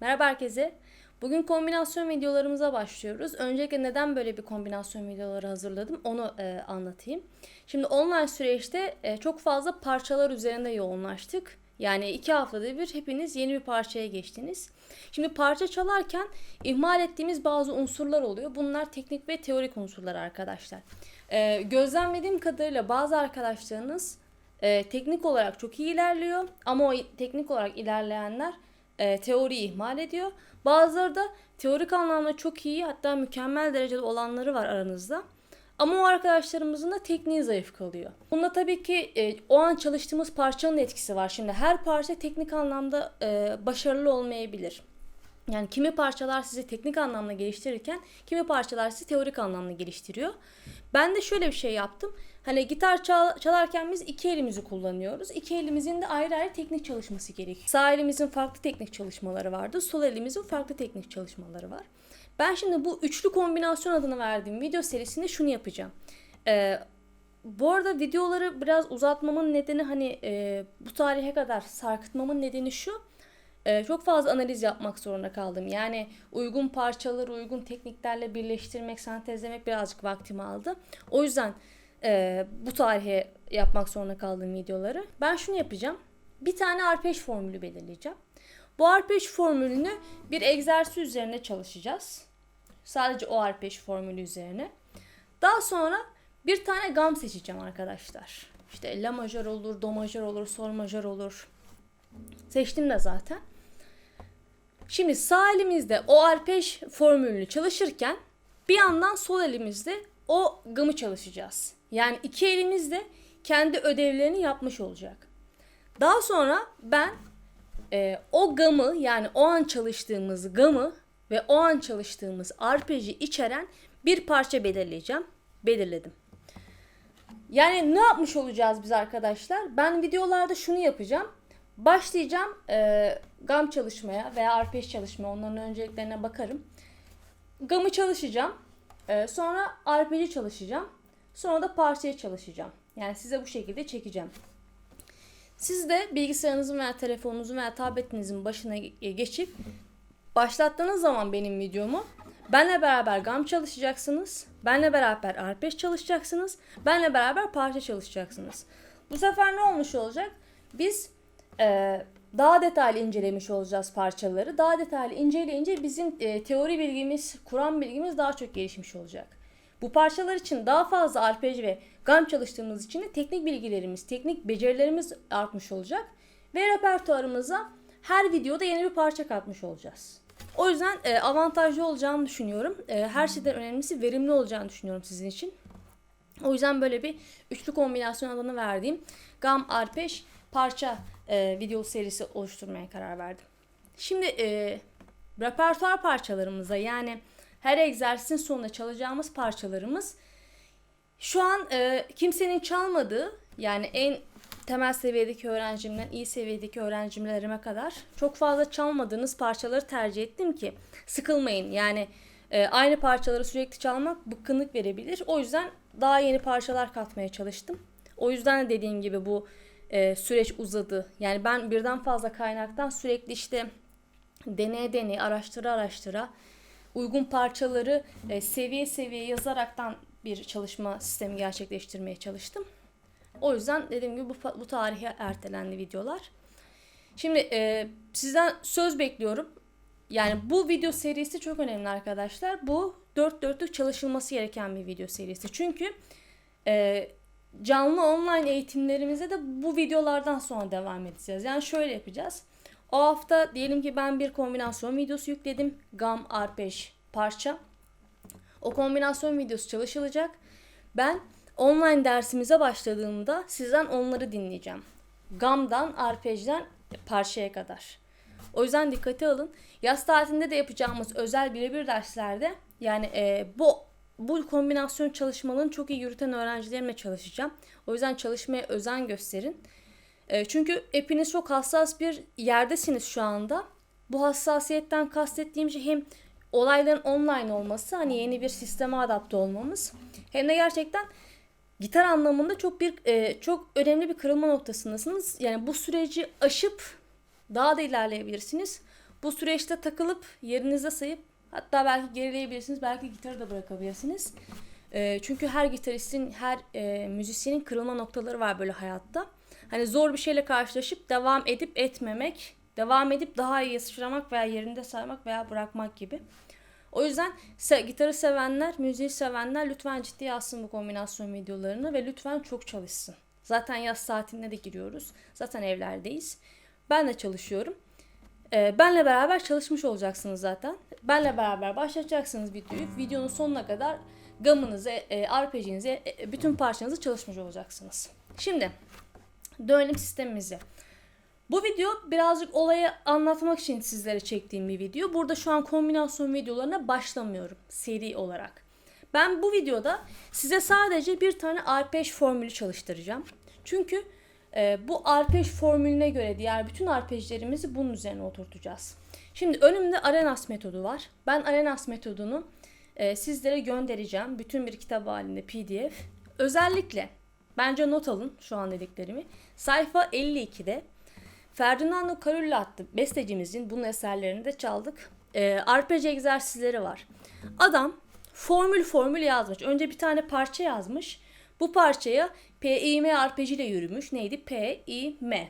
Merhaba herkese. Bugün kombinasyon videolarımıza başlıyoruz. Öncelikle neden böyle bir kombinasyon videoları hazırladım onu e, anlatayım. Şimdi online süreçte e, çok fazla parçalar üzerinde yoğunlaştık. Yani iki haftada bir hepiniz yeni bir parçaya geçtiniz. Şimdi parça çalarken ihmal ettiğimiz bazı unsurlar oluyor. Bunlar teknik ve teorik unsurlar arkadaşlar. E, gözlemlediğim kadarıyla bazı arkadaşlarınız e, teknik olarak çok iyi ilerliyor ama o teknik olarak ilerleyenler e, teoriyi ihmal ediyor. Bazıları da teorik anlamda çok iyi hatta mükemmel derecede olanları var aranızda. Ama o arkadaşlarımızın da tekniği zayıf kalıyor. Bunda tabii ki e, o an çalıştığımız parçanın etkisi var. Şimdi her parça teknik anlamda e, başarılı olmayabilir. Yani kimi parçalar sizi teknik anlamda geliştirirken kimi parçalar sizi teorik anlamda geliştiriyor. Ben de şöyle bir şey yaptım. Hani gitar çal- çalarken biz iki elimizi kullanıyoruz. İki elimizin de ayrı ayrı teknik çalışması gerekiyor. Sağ elimizin farklı teknik çalışmaları vardı. Sol elimizin farklı teknik çalışmaları var. Ben şimdi bu üçlü kombinasyon adını verdiğim video serisinde şunu yapacağım. Ee, bu arada videoları biraz uzatmamın nedeni hani e, bu tarihe kadar sarkıtmamın nedeni şu. Ee, çok fazla analiz yapmak zorunda kaldım. Yani uygun parçaları uygun tekniklerle birleştirmek, sentezlemek birazcık vaktimi aldı. O yüzden e, bu tarihe yapmak zorunda kaldığım videoları. Ben şunu yapacağım. Bir tane arpej formülü belirleyeceğim. Bu arpej formülünü bir egzersiz üzerine çalışacağız. Sadece o arpej formülü üzerine. Daha sonra bir tane gam seçeceğim arkadaşlar. İşte la majör olur, do majör olur, sol majör olur. Seçtim de zaten. Şimdi sağ elimizde o arpej formülünü çalışırken bir yandan sol elimizde o gamı çalışacağız. Yani iki elimizde kendi ödevlerini yapmış olacak. Daha sonra ben e, o gamı yani o an çalıştığımız gamı ve o an çalıştığımız arpeji içeren bir parça belirleyeceğim. Belirledim. Yani ne yapmış olacağız biz arkadaşlar? Ben videolarda şunu yapacağım. Başlayacağım e, gam çalışmaya veya arpej çalışmaya onların önceliklerine bakarım. Gamı çalışacağım. E, sonra arpeji çalışacağım. Sonra da parçaya çalışacağım. Yani size bu şekilde çekeceğim. Siz de bilgisayarınızın veya telefonunuzun veya tabletinizin başına geçip başlattığınız zaman benim videomu benle beraber gam çalışacaksınız. Benle beraber arpej çalışacaksınız. Benle beraber parça çalışacaksınız. Bu sefer ne olmuş olacak? Biz e, daha detaylı incelemiş olacağız parçaları. Daha detaylı inceleyince bizim e, teori bilgimiz, kuram bilgimiz daha çok gelişmiş olacak. Bu parçalar için daha fazla arpej ve gam çalıştığımız için de teknik bilgilerimiz, teknik becerilerimiz artmış olacak. Ve repertuarımıza her videoda yeni bir parça katmış olacağız. O yüzden e, avantajlı olacağını düşünüyorum. E, her şeyden önemlisi verimli olacağını düşünüyorum sizin için. O yüzden böyle bir üçlü kombinasyon alanı verdiğim gam, arpej, parça e, video serisi oluşturmaya karar verdim. Şimdi e, repertuar parçalarımıza yani her egzersizin sonunda çalacağımız parçalarımız şu an e, kimsenin çalmadığı yani en temel seviyedeki öğrencimden iyi seviyedeki öğrencilerime kadar çok fazla çalmadığınız parçaları tercih ettim ki sıkılmayın. Yani e, aynı parçaları sürekli çalmak bıkkınlık verebilir. O yüzden daha yeni parçalar katmaya çalıştım. O yüzden de dediğim gibi bu e, süreç uzadı. Yani ben birden fazla kaynaktan sürekli işte deneye deneye araştıra araştıra uygun parçaları e, seviye seviye yazaraktan bir çalışma sistemi gerçekleştirmeye çalıştım. O yüzden dediğim gibi bu, bu tarihe ertelendi videolar. Şimdi e, sizden söz bekliyorum. Yani bu video serisi çok önemli arkadaşlar. Bu dört dörtlük çalışılması gereken bir video serisi. Çünkü e, canlı online eğitimlerimize de bu videolardan sonra devam edeceğiz. Yani şöyle yapacağız. O hafta diyelim ki ben bir kombinasyon videosu yükledim. Gam, arpej, parça. O kombinasyon videosu çalışılacak. Ben online dersimize başladığımda sizden onları dinleyeceğim. Gam'dan, arpejden parçaya kadar. O yüzden dikkate alın. Yaz tatilinde de yapacağımız özel birebir derslerde yani e, bu bu kombinasyon çalışmalarını çok iyi yürüten öğrencilerimle çalışacağım. O yüzden çalışmaya özen gösterin. E, çünkü hepiniz çok hassas bir yerdesiniz şu anda. Bu hassasiyetten kastettiğim şey hem olayların online olması, hani yeni bir sisteme adapte olmamız hem de gerçekten gitar anlamında çok bir e, çok önemli bir kırılma noktasındasınız. Yani bu süreci aşıp daha da ilerleyebilirsiniz. Bu süreçte takılıp yerinizde sayıp hatta belki gerileyebilirsiniz, belki gitarı da bırakabilirsiniz. E, çünkü her gitaristin, her e, müzisyenin kırılma noktaları var böyle hayatta. Hani zor bir şeyle karşılaşıp devam edip etmemek, devam edip daha iyi sıçramak veya yerinde saymak veya bırakmak gibi. O yüzden se- gitarı sevenler, müziği sevenler lütfen ciddiye alsın bu kombinasyon videolarını ve lütfen çok çalışsın. Zaten yaz saatinde de giriyoruz. Zaten evlerdeyiz. Ben de çalışıyorum. Ee, benle beraber çalışmış olacaksınız zaten. Benle beraber başlatacaksınız videoyu. Videonun sonuna kadar gamınızı, e, arpejinizi, e, bütün parçanızı çalışmış olacaksınız. Şimdi dönelim sistemimize. Bu video birazcık olayı anlatmak için sizlere çektiğim bir video. Burada şu an kombinasyon videolarına başlamıyorum seri olarak. Ben bu videoda size sadece bir tane arpej formülü çalıştıracağım. Çünkü e, bu arpej formülüne göre diğer bütün arpejlerimizi bunun üzerine oturtacağız. Şimdi önümde Arenas metodu var. Ben Arenas metodunu e, sizlere göndereceğim. Bütün bir kitap halinde PDF. Özellikle bence not alın şu an dediklerimi. Sayfa 52'de Ferdinando Carullo adlı bestecimizin bunun eserlerini de çaldık. E, arpej egzersizleri var. Adam formül formül yazmış. Önce bir tane parça yazmış. Bu parçaya P, I, M arpejiyle yürümüş. Neydi? P, I, M.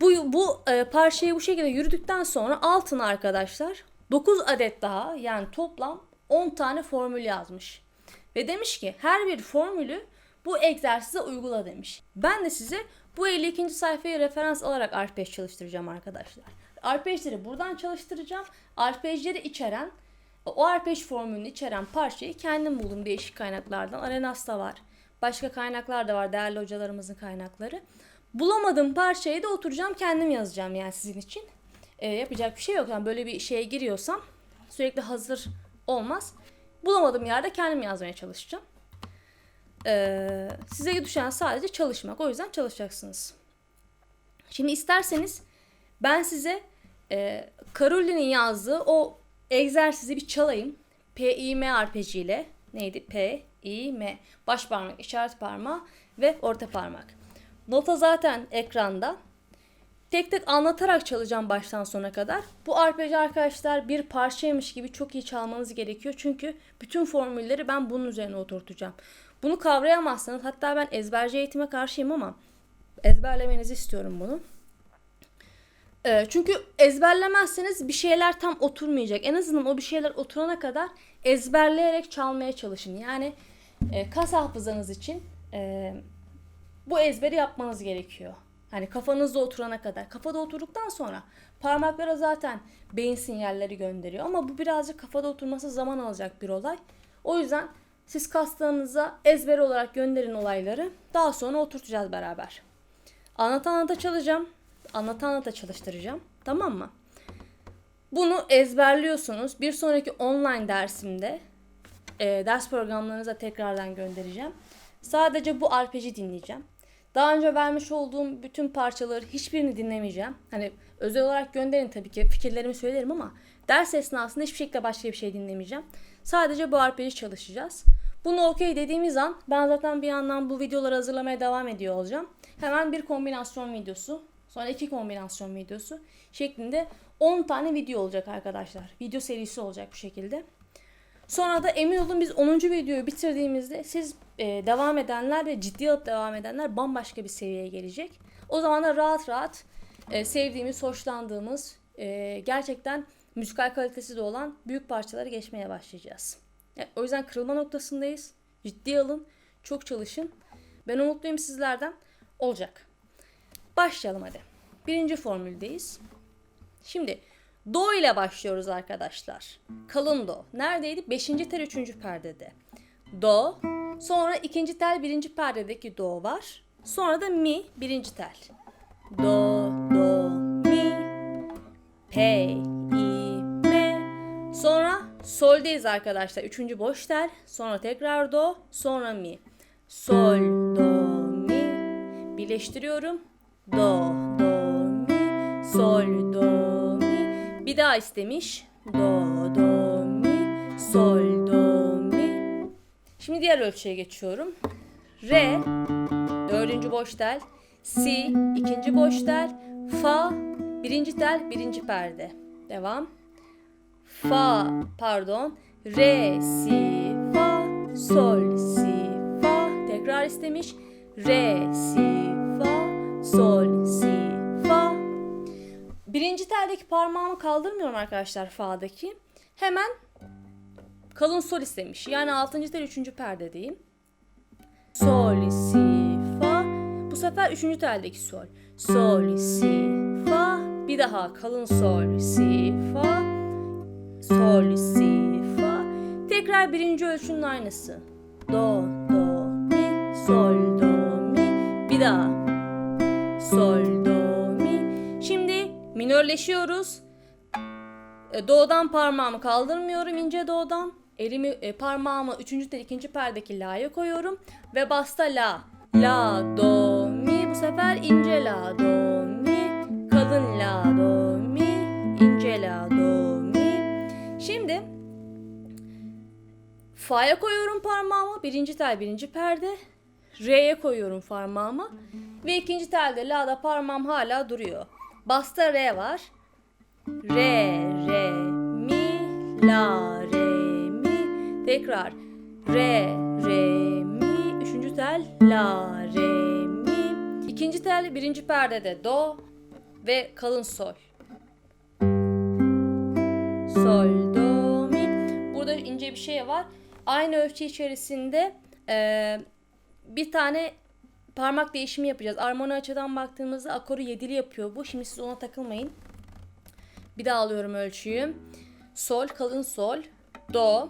Bu, bu e, parçayı bu şekilde yürüdükten sonra altına arkadaşlar 9 adet daha yani toplam 10 tane formül yazmış. Ve demiş ki her bir formülü bu egzersize uygula demiş. Ben de size bu 52. sayfayı referans alarak arpej çalıştıracağım arkadaşlar. Arpejleri buradan çalıştıracağım. Arpejleri içeren o arpej formülünü içeren parçayı kendim buldum değişik kaynaklardan. Arenas'ta var. Başka kaynaklar da var. Değerli hocalarımızın kaynakları. Bulamadığım parçayı da oturacağım kendim yazacağım yani sizin için. E, yapacak bir şey yok. Yani böyle bir şeye giriyorsam sürekli hazır olmaz. Bulamadığım yerde kendim yazmaya çalışacağım. E, size düşen sadece çalışmak. O yüzden çalışacaksınız. Şimdi isterseniz ben size e, Caroline'in yazdığı o egzersizi bir çalayım. P, I, M arpejiyle. Neydi? P, I, M. Baş parmak, işaret parmağı ve orta parmak. Nota zaten ekranda. Tek tek anlatarak çalacağım baştan sona kadar. Bu arpej arkadaşlar bir parçaymış gibi çok iyi çalmanız gerekiyor. Çünkü bütün formülleri ben bunun üzerine oturtacağım. Bunu kavrayamazsanız hatta ben ezberci eğitime karşıyım ama ezberlemenizi istiyorum bunu. Ee, çünkü ezberlemezseniz bir şeyler tam oturmayacak. En azından o bir şeyler oturana kadar ezberleyerek çalmaya çalışın. Yani e, kas hafızanız için e, bu ezberi yapmanız gerekiyor. Hani kafanızda oturana kadar. Kafada oturduktan sonra parmaklara zaten beyin sinyalleri gönderiyor. Ama bu birazcık kafada oturması zaman alacak bir olay. O yüzden siz kaslarınıza ezber olarak gönderin olayları. Daha sonra oturtacağız beraber. Anlata anlata çalacağım. Anlata anlata çalıştıracağım. Tamam mı? Bunu ezberliyorsunuz. Bir sonraki online dersimde e, ders programlarınıza tekrardan göndereceğim. Sadece bu arpeji dinleyeceğim. Daha önce vermiş olduğum bütün parçaları hiçbirini dinlemeyeceğim. Hani özel olarak gönderin tabii ki fikirlerimi söylerim ama ders esnasında hiçbir şekilde başka bir şey dinlemeyeceğim. Sadece bu arpeji çalışacağız. Bunu okey dediğimiz an ben zaten bir yandan bu videoları hazırlamaya devam ediyor olacağım. Hemen bir kombinasyon videosu, sonra iki kombinasyon videosu şeklinde 10 tane video olacak arkadaşlar. Video serisi olacak bu şekilde. Sonra da emin olun biz 10. videoyu bitirdiğimizde siz e, devam edenler ve ciddi alıp devam edenler bambaşka bir seviyeye gelecek. O zaman da rahat rahat e, sevdiğimiz, hoşlandığımız, e, gerçekten müzikal kalitesi de olan büyük parçaları geçmeye başlayacağız. Yani, o yüzden kırılma noktasındayız. Ciddi alın, çok çalışın. Ben umutluyum sizlerden. Olacak. Başlayalım hadi. Birinci formüldeyiz. Şimdi Do ile başlıyoruz arkadaşlar. Kalın do. Neredeydi? Beşinci tel üçüncü perdede. Do. Sonra ikinci tel birinci perdedeki do var. Sonra da mi birinci tel. Do, do, mi, pe, i, me. Sonra soldeyiz arkadaşlar. Üçüncü boş tel. Sonra tekrar do. Sonra mi. Sol, do, mi. Birleştiriyorum. Do, do, mi. Sol, do. Bir daha istemiş. Do, do, mi. Sol, do, mi. Şimdi diğer ölçüye geçiyorum. Re, dördüncü boş tel. Si, ikinci boş tel. Fa, Birinci tel, birinci perde. Devam. Fa, pardon. Re, si, fa, sol, si, fa. Tekrar istemiş. Re, si, fa, sol, si. Birinci teldeki parmağımı kaldırmıyorum arkadaşlar fa'daki. Hemen kalın sol istemiş. Yani altıncı tel üçüncü perdedeyim. Sol, si, fa. Bu sefer üçüncü teldeki sol. Sol, si, fa. Bir daha kalın sol, si, fa. Sol, si, fa. Tekrar birinci ölçünün aynısı. Do, do, mi, sol, do, mi. Bir daha. Sol, minörleşiyoruz. E, Do'dan parmağımı kaldırmıyorum ince do'dan. Elimi e, parmağımı üçüncü tel ikinci perdeki la'ya koyuyorum ve basta la. La do mi bu sefer ince la do mi kalın la do mi ince la do mi. Şimdi fa'ya koyuyorum parmağımı birinci tel birinci perde. Re'ye koyuyorum parmağımı ve ikinci telde la'da parmağım hala duruyor. Basta re var. Re, re, mi, la, re, mi. Tekrar. Re, re, mi. Üçüncü tel. La, re, mi. İkinci tel birinci perdede do ve kalın sol. Sol, do, mi. Burada ince bir şey var. Aynı ölçü içerisinde eee, bir tane parmak değişimi yapacağız. Armoni açıdan baktığımızda akoru yedili yapıyor bu. Şimdi siz ona takılmayın. Bir daha alıyorum ölçüyü. Sol, kalın sol, do,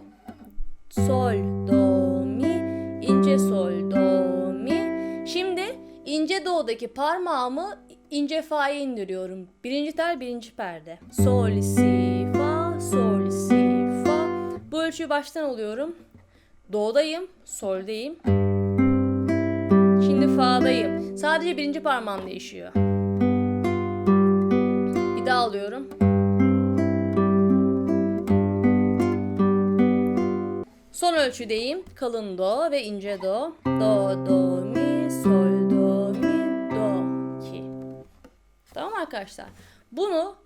sol, do, mi, ince sol, do, mi. Şimdi ince do'daki parmağımı ince fa'ya indiriyorum. Birinci tel, birinci perde. Sol, si, fa, sol, si, fa. Bu ölçüyü baştan alıyorum. Do'dayım, sol'deyim. Fa'dayım. Sadece birinci parmağım değişiyor. Bir daha alıyorum. Son ölçüdeyim. Kalın do ve ince do. Do, do, mi, sol, do, mi, do, ki. Tamam arkadaşlar. Bunu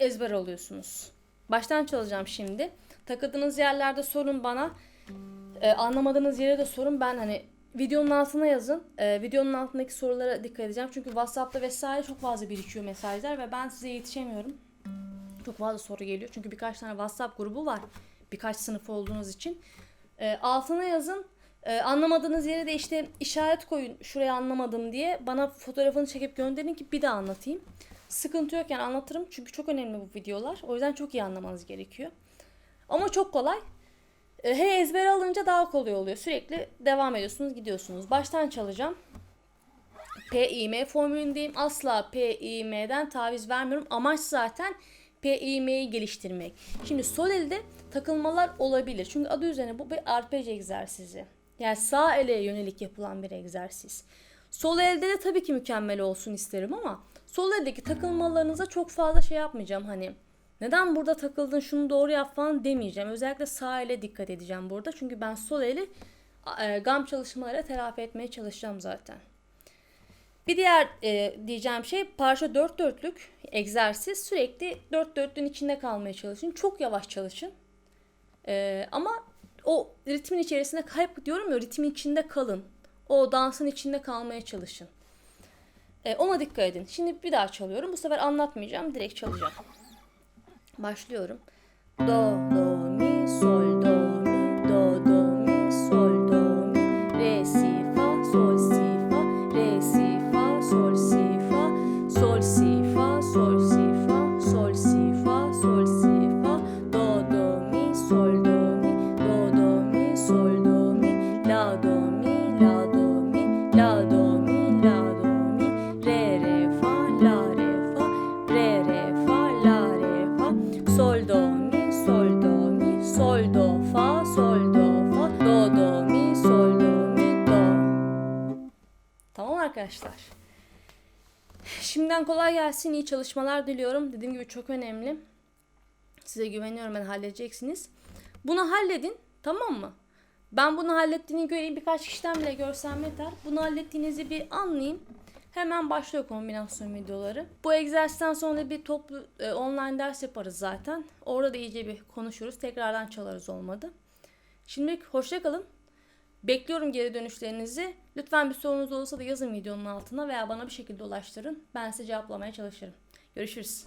ezber alıyorsunuz. Baştan çalacağım şimdi. Takıldığınız yerlerde sorun bana. Ee, anlamadığınız yere de sorun. Ben hani videonun altına yazın. Ee, videonun altındaki sorulara dikkat edeceğim. Çünkü WhatsApp'ta vesaire çok fazla birikiyor mesajlar ve ben size yetişemiyorum. Çok fazla soru geliyor. Çünkü birkaç tane WhatsApp grubu var. Birkaç sınıf olduğunuz için. E, altına yazın. E, anlamadığınız yere de işte işaret koyun. Şurayı anlamadım diye. Bana fotoğrafını çekip gönderin ki bir daha anlatayım. Sıkıntı yokken anlatırım. Çünkü çok önemli bu videolar. O yüzden çok iyi anlamanız gerekiyor. Ama çok kolay. E, he ezber alınca daha kolay oluyor. Sürekli devam ediyorsunuz, gidiyorsunuz. Baştan çalacağım. PİM formülündeyim. Asla PİM'den taviz vermiyorum. Amaç zaten PİM'yi geliştirmek. Şimdi sol elde takılmalar olabilir. Çünkü adı üzerine bu bir arpej egzersizi. Yani sağ ele yönelik yapılan bir egzersiz. Sol elde de tabii ki mükemmel olsun isterim ama sol eldeki takılmalarınıza çok fazla şey yapmayacağım hani. Neden burada takıldın şunu doğru yap falan demeyeceğim. Özellikle sağ ele dikkat edeceğim burada. Çünkü ben sol eli e, gam çalışmalara telafi etmeye çalışacağım zaten. Bir diğer e, diyeceğim şey parça dört dörtlük egzersiz. Sürekli dört dörtlüğün içinde kalmaya çalışın. Çok yavaş çalışın. E, ama o ritmin içerisinde hep diyorum ya ritmin içinde kalın. O dansın içinde kalmaya çalışın. E, ona dikkat edin. Şimdi bir daha çalıyorum. Bu sefer anlatmayacağım. Direkt çalacağım. Başlıyorum. Do, do, Şimdiden kolay gelsin. iyi çalışmalar diliyorum. Dediğim gibi çok önemli. Size güveniyorum ben halledeceksiniz. Bunu halledin tamam mı? Ben bunu hallettiğini göreyim birkaç kişiden bile görsem yeter. Bunu hallettiğinizi bir anlayayım. Hemen başlıyor kombinasyon videoları. Bu egzersizden sonra bir toplu e, online ders yaparız zaten. Orada da iyice bir konuşuruz. Tekrardan çalarız olmadı. Şimdilik hoşça kalın. Bekliyorum geri dönüşlerinizi. Lütfen bir sorunuz olursa da yazın videonun altına veya bana bir şekilde ulaştırın. Ben size cevaplamaya çalışırım. Görüşürüz.